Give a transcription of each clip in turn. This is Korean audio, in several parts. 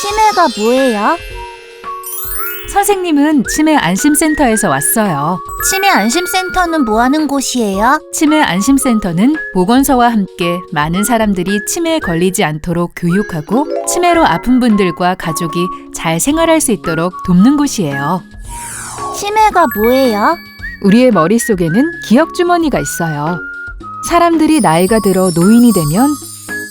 치매가 뭐예요? 선생님은 치매 안심센터에서 왔어요. 치매 안심센터는 뭐 하는 곳이에요? 치매 안심센터는 보건소와 함께 많은 사람들이 치매에 걸리지 않도록 교육하고 치매로 아픈 분들과 가족이 잘 생활할 수 있도록 돕는 곳이에요. 치매가 뭐예요? 우리의 머릿속에는 기억 주머니가 있어요. 사람들이 나이가 들어 노인이 되면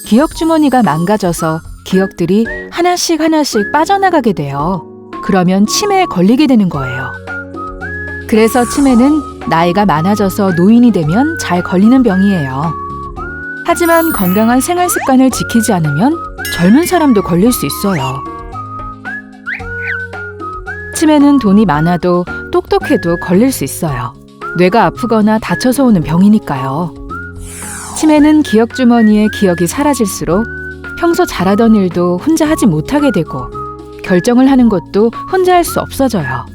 기억 주머니가 망가져서 기억들이 하나씩 하나씩 빠져나가게 돼요. 그러면 치매에 걸리게 되는 거예요. 그래서 치매는 나이가 많아져서 노인이 되면 잘 걸리는 병이에요. 하지만 건강한 생활 습관을 지키지 않으면 젊은 사람도 걸릴 수 있어요. 치매는 돈이 많아도 똑똑해도 걸릴 수 있어요. 뇌가 아프거나 다쳐서 오는 병이니까요. 치매는 기억 주머니에 기억이 사라질수록 평소 잘하던 일도 혼자 하지 못하게 되고 결정을 하는 것도 혼자 할 수 없어져요.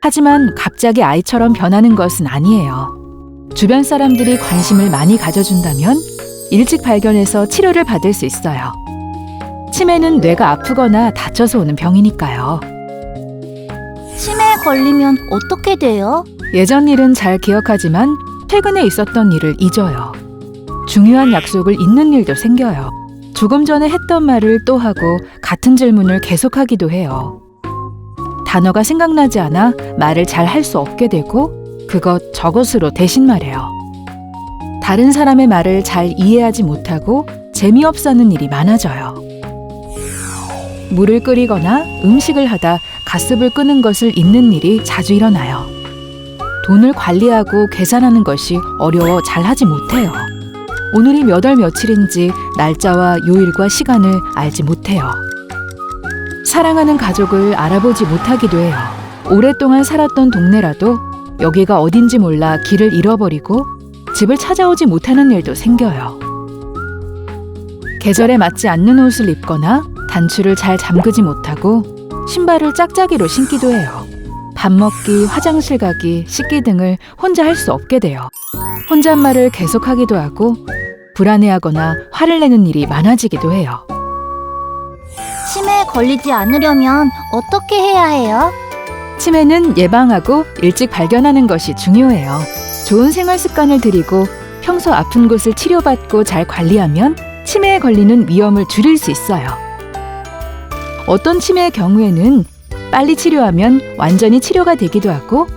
하지만 갑자기 아이처럼 변하는 것은 아니에요. 주변 사람들이 관심을 많이 가져준다면 일찍 발견해서 치료를 받을 수 있어요. 치매는 뇌가 아프거나 다쳐서 오는 병이니까요. 치매에 걸리면 어떻게 돼요? 예전 일은 잘 기억하지만 최근에 있었던 일을 잊어요. 중요한 약속을 잊는 일도 생겨요. 조금 전에 했던 말을 또 하고 같은 질문을 계속하기도 해요. 단어가 생각나지 않아 말을 잘 할 수 없게 되고 그것 저것으로 대신 말해요. 다른 사람의 말을 잘 이해하지 못하고 재미없어 하는 일이 많아져요. 물을 끓이거나 음식을 하다 가습을 끄는 것을 잊는 일이 자주 일어나요. 돈을 관리하고 계산하는 것이 어려워 잘하지 못해요. 오늘이 몇 월 며칠인지 날짜와 요일과 시간을 알지 못해요. 사랑하는 가족을 알아보지 못하기도 해요. 오랫동안 살았던 동네라도 여기가 어딘지 몰라 길을 잃어버리고 집을 찾아오지 못하는 일도 생겨요. 계절에 맞지 않는 옷을 입거나 단추를 잘 잠그지 못하고 신발을 짝짝이로 신기도 해요. 밥 먹기, 화장실 가기, 씻기 등을 혼자 할 수 없게 돼요. 혼잣말을 계속하기도 하고 불안해하거나 화를 내는 일이 많아지기도 해요. 치매에 걸리지 않으려면 어떻게 해야 해요? 치매는 예방하고 일찍 발견하는 것이 중요해요. 좋은 생활 습관을 들이고 평소 아픈 곳을 치료받고 잘 관리하면 치매에 걸리는 위험을 줄일 수 있어요. 어떤 치매의 경우에는 빨리 치료하면 완전히 치료가 되기도 하고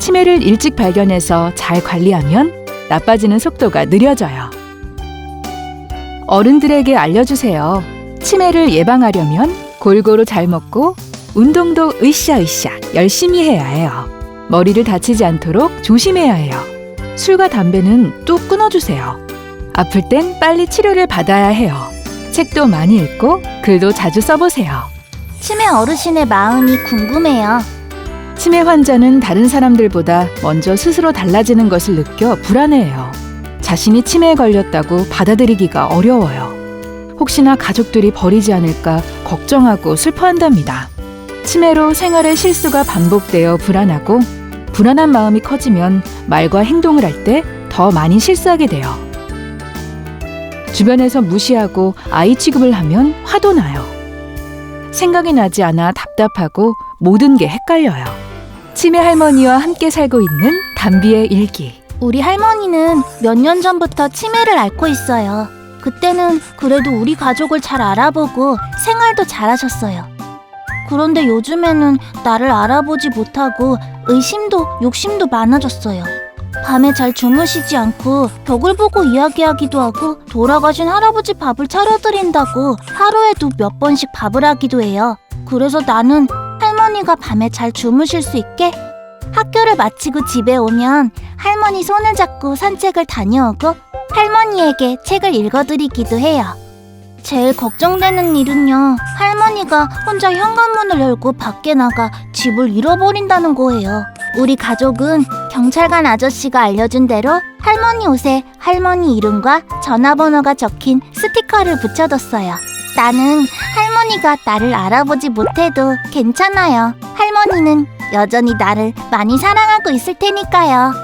치매를 일찍 발견해서 잘 관리하면 나빠지는 속도가 느려져요. 어른들에게 알려주세요. 치매를 예방하려면 골고루 잘 먹고 운동도 으쌰으쌰 열심히 해야 해요. 머리를 다치지 않도록 조심해야 해요. 술과 담배는 뚝 끊어주세요. 아플 땐 빨리 치료를 받아야 해요. 책도 많이 읽고 글도 자주 써보세요. 치매 어르신의 마음이 궁금해요. 치매 환자는 다른 사람들보다 먼저 스스로 달라지는 것을 느껴 불안해해요. 자신이 치매에 걸렸다고 받아들이기가 어려워요. 혹시나 가족들이 버리지 않을까 걱정하고 슬퍼한답니다. 치매로 생활의 실수가 반복되어 불안하고 불안한 마음이 커지면 말과 행동을 할 때 더 많이 실수하게 돼요. 주변에서 무시하고 아이 취급을 하면 화도 나요. 생각이 나지 않아 답답하고 모든 게 헷갈려요. 치매 할머니와 함께 살고 있는 담비의 일기. 우리 할머니는 몇 년 전부터 치매를 앓고 있어요. 그때는 그래도 우리 가족을 잘 알아보고 생활도 잘하셨어요. 그런데 요즘에는 나를 알아보지 못하고 의심도 욕심도 많아졌어요. 밤에 잘 주무시지 않고 벽을 보고 이야기하기도 하고 돌아가신 할아버지 밥을 차려드린다고 하루에도 몇 번씩 밥을 하기도 해요. 그래서 나는 할머니가 밤에 잘 주무실 수 있게 학교를 마치고 집에 오면 할머니 손을 잡고 산책을 다녀오고 할머니에게 책을 읽어드리기도 해요. 제일 걱정되는 일은요, 할머니가 혼자 현관문을 열고 밖에 나가 집을 잃어버린다는 거예요. 우리 가족은 경찰관 아저씨가 알려준 대로 할머니 옷에 할머니 이름과 전화번호가 적힌 스티커를 붙여뒀어요. 나는 할머니가 나를 알아보지 못해도 괜찮아요. 할머니는 여전히 나를 많이 사랑하고 있을 테니까요.